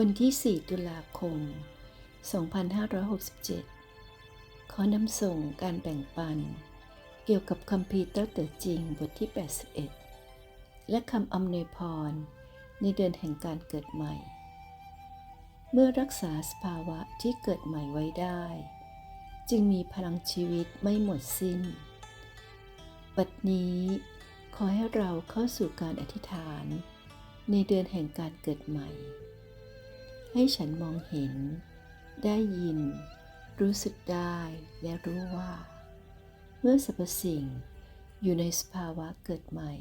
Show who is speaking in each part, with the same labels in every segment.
Speaker 1: วันที่ 4 ตุลาคม 2567 ขอนำส่งการแบ่งปัน เกี่ยวกับคัมภีเต้าเต๋อจริงบทที่ 81 และคำอำนวยพร ในเดือนแห่งการเกิดใหม่ เมื่อรักษาสภาวะที่เกิดใหม่ไว้ได้ จึงมีพลังชีวิตไม่หมดสิ้นบัดนี้ขอให้เราเข้าสู่การอธิษฐาน ในเดือนแห่งการเกิดใหม่ ให้ฉันมองเห็น ได้ยิน รู้สึกได้และรู้ว่า เมื่อสรรพสิ่งอยู่ในสภาวะเกิดใหม่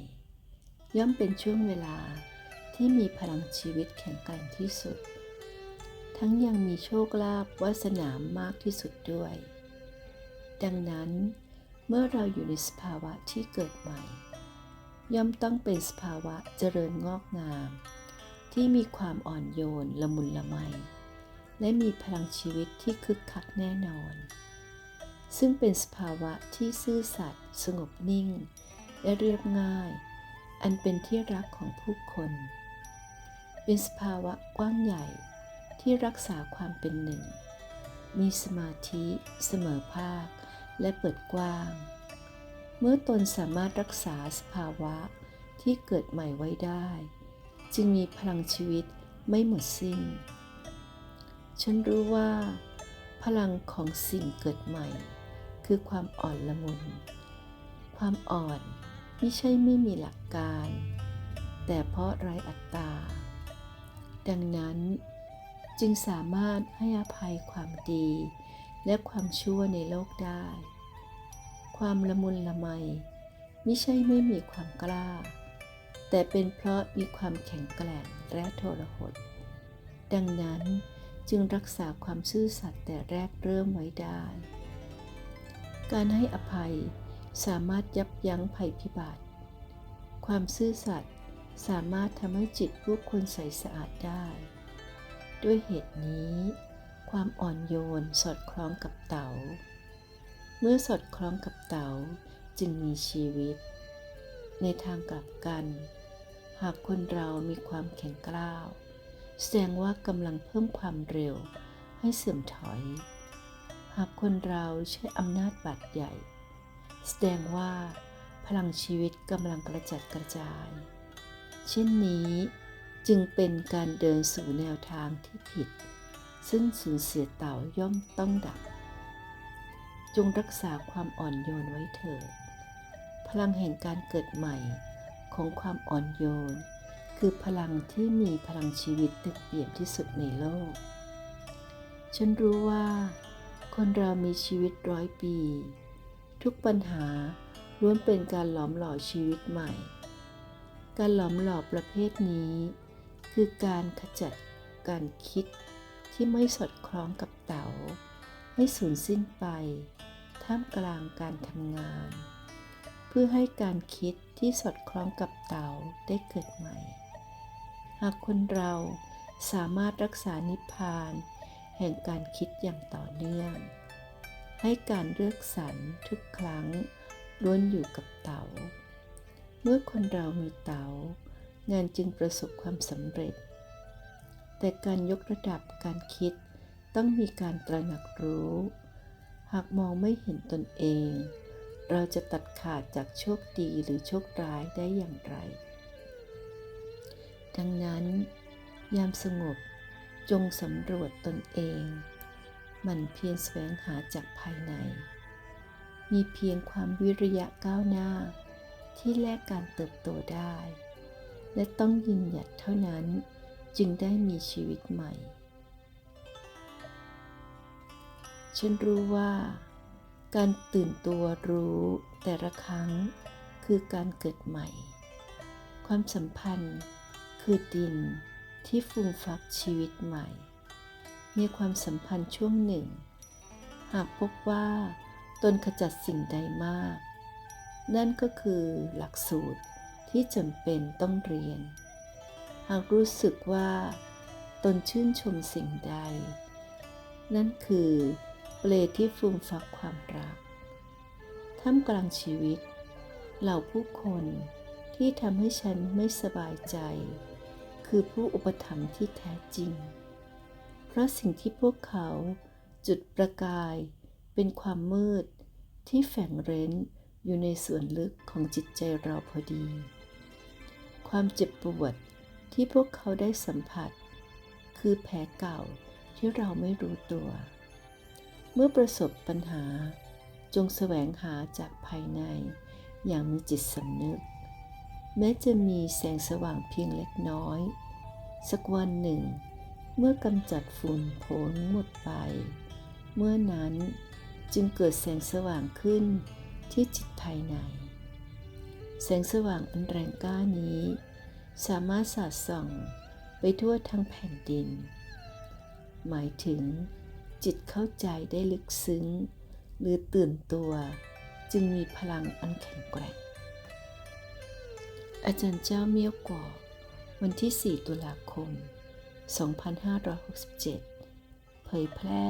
Speaker 1: ย่อมเป็นช่วงเวลาที่มีพลังชีวิตแข็งแกร่งที่สุด ทั้งยังมีโชคลาภวาสนามมากที่สุดด้วย ดังนั้น เมื่อเราอยู่ในสภาวะที่เกิดใหม่ ย่อมต้องเป็นสภาวะเจริญงอกงาม ที่มีความอ่อนโยนละมุนละไม และมีพลังชีวิตที่คึกคักแน่นอน ซึ่งเป็นสภาวะที่ซื่อสัตย์สงบนิ่ง และเรียบง่าย อันเป็นที่รักของผู้คน เป็นสภาวะกว้างใหญ่ที่รักษาความเป็นหนึ่ง มีสมาธิเสมอภาค และเปิดกว้าง เมื่อตนสามารถรักษาสภาวะที่เกิดใหม่ไว้ได้ จึงมีพลังชีวิตไม่หมดสิ้น ฉันรู้ว่า พลังของสิ่งเกิดใหม่ คือความอ่อนละมุน ความอ่อนไม่ใช่ไม่มีหลักการ แต่เพราะไรอัตตา ดังนั้นจึงสามารถให้อภัยความดี และความชั่วในโลกได้ ความละมุนละไมไม่ใช่ไม่มีความกล้า แต่เป็นเพราะมีความแข็งแกร่งและโทรหด ดังนั้นจึงรักษาความซื่อสัตย์แต่แรกเริ่มไว้ได้ การให้อภัยสามารถยับยั้งภัยพิบัติ ความซื่อสัตย์สามารถทำให้จิตผู้คนใสสะอาดได้ ด้วยเหตุนี้ ความอ่อนโยนสอดคล้องกับเต๋า เมื่อสอดคล้องกับเต๋าจึงมีชีวิต ในทางกลับกัน หากคนเรามีความแข็งกร้าว แสดงว่ากำลังเพิ่มความเร็วให้เสื่อมถอย หากคนเราใช้อำนาจบาดใหญ่ แสดงว่าพลังชีวิตกำลังกระจัดกระจาย เช่นนี้จึงเป็นการเดินสู่แนวทางที่ผิด ซึ่งสูญเสียเต่าย่อมต้องดับ จงรักษาความอ่อนโยนไว้เถิด พลังแห่งการเกิดใหม่ของความอ่อนโยน คือพลังที่มีพลังชีวิตเต็มเปี่ยมที่สุดในโลก ฉันรู้ว่า คนเรามีชีวิตร้อยปี ทุกปัญหาล้วนเป็นการหลอมหล่อชีวิตใหม่ การหลอมหล่อประเภทนี้ คือการขจัดการคิดที่ไม่สอดคล้องกับเต๋าให้สูญสิ้นไป ท่ามกลางการทำงาน พื่อให้การคิดที่สอดคล้องกับเต๋าได้เกิดใหม่ หากคนเราสามารถรักษานิพพาน แห่งการคิดอย่างต่อเนื่อง ให้การเลือกสรรทุกครั้งล้วนอยู่กับเต๋าเมื่อคนเรามีเต๋างานจึงประสบความสำเร็จ แต่การยกระดับการคิดต้องมีการตระหนักรู้ หากมองไม่เห็นตนเอง เราจะตัดขาดจากโชคดีหรือโชคร้ายได้อย่างไร ดังนั้น ยามสงบจงสำรวจตนเอง มันเพียรแสวงหาจากภายใน มีเพียงความวิริยะก้าวหน้า ที่แลกการเติบโตได้ และต้องยืนหยัดเท่านั้นจึงได้มีชีวิตใหม่ ฉันรู้ว่า การตื่นตัวรู้แต่ละครั้งคือการเกิดใหม่ ความสัมพันธ์คือดินที่ฟูมฟักชีวิตใหม่ ในความสัมพันธ์ช่วงหนึ่ง หากพบว่าตนขจัดสิ่งใดมาก นั่นก็คือหลักสูตรที่จำเป็นต้องเรียน หากรู้สึกว่า ตนชื่นชมสิ่งใด นั่นคือ เปลที่ฟูมฟักความรัก ท่ามกลางชีวิต เหล่าผู้คนที่ทำให้ฉันไม่สบายใจ คือผู้อุปถัมภ์ที่แท้จริง เพราะสิ่งที่พวกเขาจุดประกายเป็นความมืดที่แฝงเร้นอยู่ในส่วนลึกของจิตใจเราพอดี ความเจ็บปวดที่พวกเขาได้สัมผัส คือแผลเก่าที่เราไม่รู้ตัว เมื่อประสบปัญหาจงแสวงหาจากภายใน อย่างมีจิตสำนึก แม้จะมีแสงสว่างเพียงเล็กน้อย สักวันหนึ่ง เมื่อกำจัดฝุ่นผลหมดไป เมื่อนั้นจึงเกิดแสงสว่างขึ้นที่จิตภายใน แสงสว่างอันแรงกล้านี้ สามารถสาดส่องไปทั่วทั้งแผ่นดิน หมายถึง จิตเข้าใจได้ลึกซึ้ง หรือตื่นตัว จึงมีพลังอันแข็งแกร่ง อาจารย์เจ้าเมียวกวอวันที่ 4 ตุลาคม 2567 เผยแพร่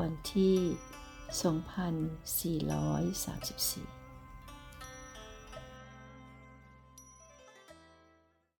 Speaker 1: วันที่ 2434